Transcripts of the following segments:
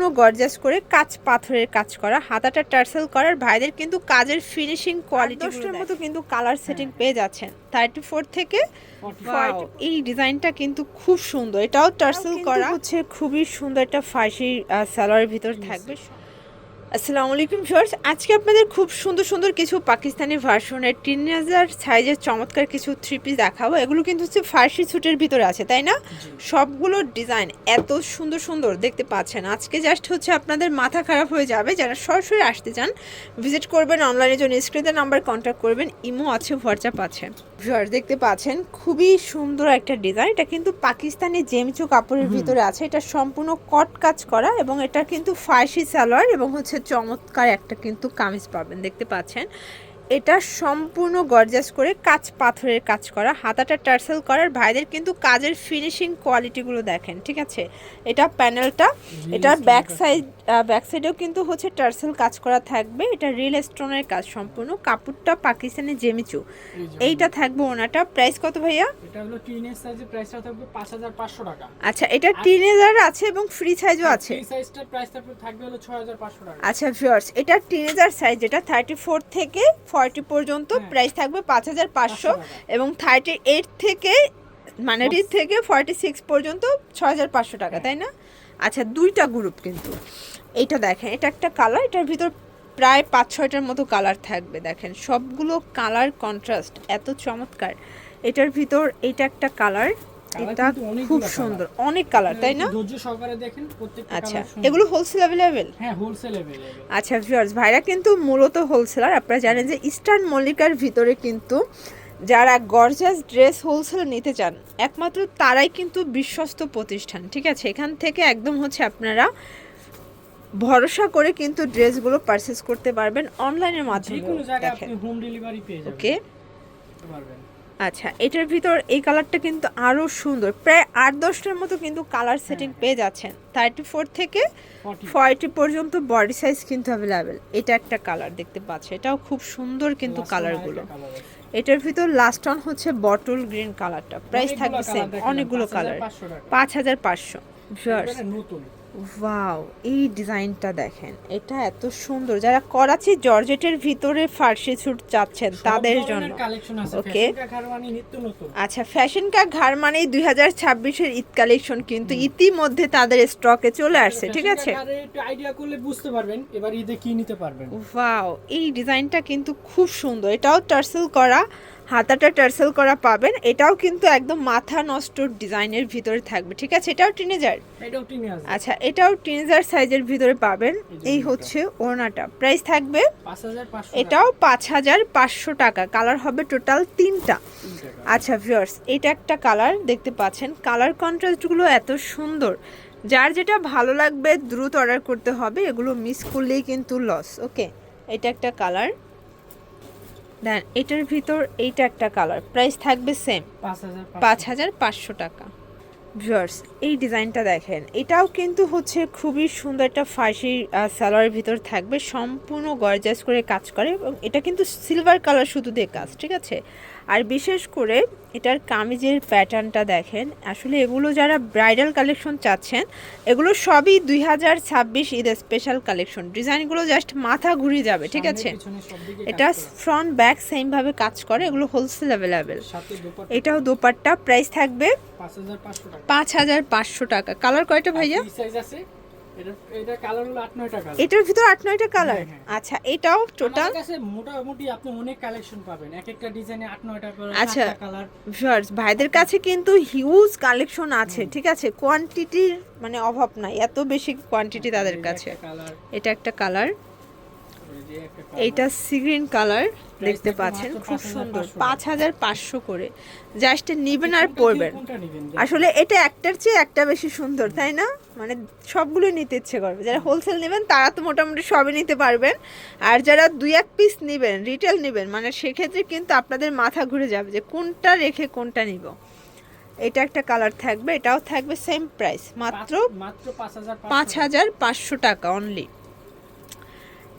সম্পূর্ণ গর্জাস করে কাজ পাথরের কাজ করা হাতাটা টার্সেল করার ভাইদের কিন্তু কাজের ফিনিশিং কোয়ালিটি দশটার মতো কিন্তু কালার সেটিং পেয়ে যাচ্ছেন। থার্টি ফোর থেকে এই ডিজাইনটা কিন্তু খুব সুন্দর এটাও টার্সেল করা। হচ্ছে খুবই সুন্দর একটা ফাঁসি সালোয়ারের ভিতর থাকবে। আসসালামু আলাইকুম ভিউয়ার্স। আজকে আপনাদের খুব সুন্দর সুন্দর কিছু পাকিস্তানি ভার্সনের টিনেজার সাইজের চমৎকার কিছু থ্রি পিস দেখাবো। এগুলো কিন্তু হচ্ছে ফার্সি স্যুটের ভিতরে আছে তাই না? সবগুলো ডিজাইন এত সুন্দর সুন্দর দেখতে পাচ্ছেন। আজকে জাস্ট হচ্ছে আপনাদের মাথা খারাপ হয়ে যাবে। যারা সরাসরি আসতে চান ভিজিট করবেন অনলাইনের জন্য। স্ক্রিনের নাম্বার কন্ট্যাক্ট করবেন। ইমো আছে হোয়াটসঅ্যাপ আছে। ভিউয়ার্স দেখতে পাচ্ছেন খুবই সুন্দর একটা ডিজাইন এটা কিন্তু পাকিস্তানি জেমিচু কাপড়ের ভিতরে আছে। এটা সম্পূর্ণ কট কাজ করা এবং এটা কিন্তু ফার্সি সালোয়ার এবং হচ্ছে চমৎকার একটা কিন্তু কামিজ পাবেন দেখতে পাচ্ছেন। এটা সম্পূর্ণ গরজাস করে কাজ পাথরের কাজ করা হাতাটা টার্সেল করার ভাইদের কিন্তু কাজের ফিনিশিং কোয়ালিটিগুলো দেখেন ঠিক আছে? এটা প্যানেলটা এটার ব্যাক সাইড ব্যাক সাইডেও কিন্তু হচ্ছে টার্সেল কাজ করা থাকবে। এটা রিল স্টোনের কাজ সম্পূর্ণ। কাপড়টা পাকিস্তানি জেমিচু। এইটা থাকবে ওনাটা। প্রাইস কত ভাইয়া? এটা হলো টিনেজ সাইজের প্রাইসটা থাকবে 5500 টাকা। আচ্ছা এটা টিনেজার আছে এবং ফ্রি সাইজও আছে। এই সাইজটার প্রাইসটা থাকবে হলো 6500 টাকা। আচ্ছা ভিউয়ার্স এটা টিনেজার সাইজ যেটা থার্টি ফোর থেকে ফর্টি পর্যন্ত হ্যাঁ। প্রাইস থাকবে হাজার পাঁচশো টাকা। এবং থার্টি এইট থেকে মানে থেকে ফর্টি সিক্স পর্যন্ত ছ হাজার পাঁচশো টাকা হ্যাঁ। তাই না? আচ্ছা দুইটা গ্রুপ কিন্তু এইটা দেখেন এটা একটা কালার এটার ভিতর প্রায় পাঁচ ছয়টার মতো কালার থাকবে দেখেন সবগুলো কালার কন্ট্রাস্ট এত চমৎকার এটার ভিতর এটা একটা কালার Colour এটা কিন্তু অনেকগুলো খুব colour। সুন্দর অনেক কালার তাই না ধৈর্য সহকারে দেখেন প্রত্যেকটা আচ্ছা কালার সুন্দর। এগুলো হোলসেল অ্যাভেলেবেল হ্যাঁ হোলসেল अवेलेबल আচ্ছা ভিউয়ার্স ভাইরা কিন্তু মূলত হোলসেলার আপনারা জানেন যে ইস্টার্ন মল্লিকার ভিতরে কিন্তু যারা গর্জাস ড্রেস হোলসেল নিতে চান একমাত্র তারাই কিন্তু বিশ্বস্ত প্রতিষ্ঠান ঠিক আছে? এখান থেকে একদম হচ্ছে আপনারা ভরসা করে কিন্তু ড্রেসগুলো পারচেস করতে পারবেন অনলাইনের মাধ্যমে হোম ডেলিভারি পেয়ে যাবেন। ওকে পারবেন। আচ্ছা এটার ভিতর এই কালারটা কিন্তু আরও সুন্দর। প্রায় আট দশটার মতো কিন্তু কালার সেটিং পেয়ে যাচ্ছেন। থার্টি ফোর থেকে 40 ফর্টি পর্যন্ত বডি সাইজ কিন্তু অ্যাভেলেবেল এটা একটা কালার দেখতে পাচ্ছেন এটাও খুব সুন্দর কিন্তু কালারগুলো। এটার ভিতর লাস্ট অন হচ্ছে বটল গ্রিন কালারটা প্রাইস থাকবে সেম অনেকগুলো কালার পাঁচ হাজার পাঁচশো। ওয়াও এই ডিজাইনটা দেখেন এটা এত সুন্দর। যারা করাচি জর্জেটের ভিতরে ফার্সি স্যুট চাচ্ছেন তাদের জন্য। নিত্য নতুন। আচ্ছা ফ্যাশন কা ঘর মানেই দুই হাজার ছাব্বিশের ঈদ কালেকশন কিন্তু ইতিমধ্যে তাদের স্টকে চলে আসছে ঠিক আছে? একটু আইডিয়া করলে বুঝতে পারবেন এবার ঈদে কি নিতে পারবেন। ওয়াও এই ডিজাইনটা কিন্তু খুব সুন্দর। এটাও টার্সেল করা হাতাটা টার্সেল করা পাবেন এটাও কিন্তু একদম মাথা নষ্ট ডিজাইনের ভিতরে থাকবে ঠিক আছে? এটাও টিনেজার আচ্ছা এটাও টিনেজার সাইজের ভিতরে পাবেন এই। হচ্ছে ওড়নাটা। প্রাইস থাকবে এটাও পাঁচ হাজার পাঁচশো টাকা কালার হবে টোটাল তিনটা। আচ্ছা ভিউয়ার্স এটা একটা কালার দেখতে পাচ্ছেন কালার কন্ট্রাস্টগুলো এত সুন্দর। যার যেটা ভালো লাগবে দ্রুত অর্ডার করতে হবে এগুলো মিস করলেই কিন্তু লস ওকে এটা একটা কালার দেন এটার ভিতর এইটা একটা কালার। প্রাইস থাকবে সেম 5500 পাঁচ হাজার পাঁচশো টাকা। ভিউয়ার্স এই ডিজাইনটা দেখেন। এটাও কিন্তু হচ্ছে খুবই সুন্দর একটা ফার্সি সালোয়ারের ভিতর থাকবে। সম্পূর্ণ গর্জাস করে কাজ করে এবং এটা কিন্তু সিলভার কালার শুধু দিয়ে কাজ ঠিক আছে? আর বিশেষ করে এটার কামিজের প্যাটার্নটা দেখেন। আসলে এগুলো যারা ব্রাইডাল কালেকশন চাচ্ছেন এগুলো সবই দুই হাজার ছাব্বিশ ঈদ স্পেশাল কালেকশন ডিজাইনগুলো জাস্ট মাথা ঘুরে যাবে ঠিক আছে? এটা ফ্রন্ট ব্যাক সেম ভাবে কাজ করে এগুলো হোলসেল অ্যাভেলেবেল এটাও দোপাট্টা প্রাইস থাকবে পাঁচ হাজার পাঁচশো টাকা। কালার কয়টা ভাইয়া? কি সাইজ আছে এটা এটা কালার হলো 8 9 টাকা এটার ভিতর আট নয়টা কালার? হ্যাঁ, হ্যাঁ। আচ্ছা এটাও টোটাল কাছে মোটামুটি আপনি অনেক কালেকশন পাবেন। এক একটা ডিজাইনে 8 9 টাকা করে আচ্ছা। কালার ভিউয়ার্স ভাইদের কাছে কিন্তু হিউজ কালেকশন আছে ঠিক আছে? কোয়ান্টিটির মানে অভাব নাই এত বেশি কোয়ান্টিটি তাদের কাছে। এটা একটা কালার একটা এইটা সিগ্রিন কালার দেখতে পাচ্ছেন খুব সুন্দর পাঁচ হাজার পাঁচশো করে। জাস্ট নিবেন আর পরবেন। আসলে এটা একটার চেয়ে একটা বেশি সুন্দর তাই না? মানে সবগুলো নিতে ইচ্ছে করবে। যারা হোলসেল নেবেন তারা তো মোটামুটি সবই নিতে পারবেন। আর যারা দুই এক পিস নেবেন রিটেল নেবেন মানে সেক্ষেত্রে কিন্তু আপনাদের মাথা ঘুরে যাবে যে কোনটা রেখে কোনটা নিব। এটা একটা কালার থাকবে এটাও থাকবে সেম প্রাইস মাত্র মাত্র পাঁচ হাজার পাঁচশো টাকা। অনলি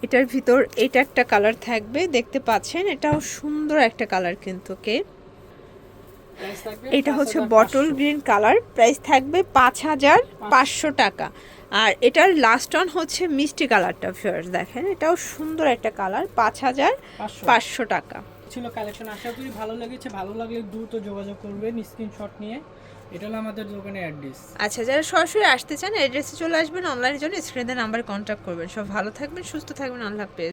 এটার ভিতর এটা একটা কালার থাকবে, দেখতে পাচ্ছেন? এটাও সুন্দর একটা কালার কিন্তু কে এটা হচ্ছে বটল গ্রিন কালার প্রাইস থাকবে পাঁচ হাজার পাঁচশো টাকা। আর এটার লাস্ট অন হচ্ছে মিষ্টি কালারটা ফিয়ার্স দেখেন, এটাও সুন্দর একটা কালার পাঁচ হাজার পাঁচশো পাঁচশো টাকা। ছিল কালেকশন আশা করি ভালো লেগেছে, ভালো লাগলে দ্রুত যোগাযোগ করবেন স্ক্রিনশট নিয়ে। এটা হলো আমাদের দোকানের অ্যাড্রেস আচ্ছা যারা সরাসরি আসতে চান অ্যাড্রেসে চলে আসবেন অনলাইনের জন্য স্ক্রিনের নাম্বার কন্ট্যাক্ট করবেন। সব ভালো থাকবেন, সুস্থ থাকবেন, আল্লাহ হাফেজ।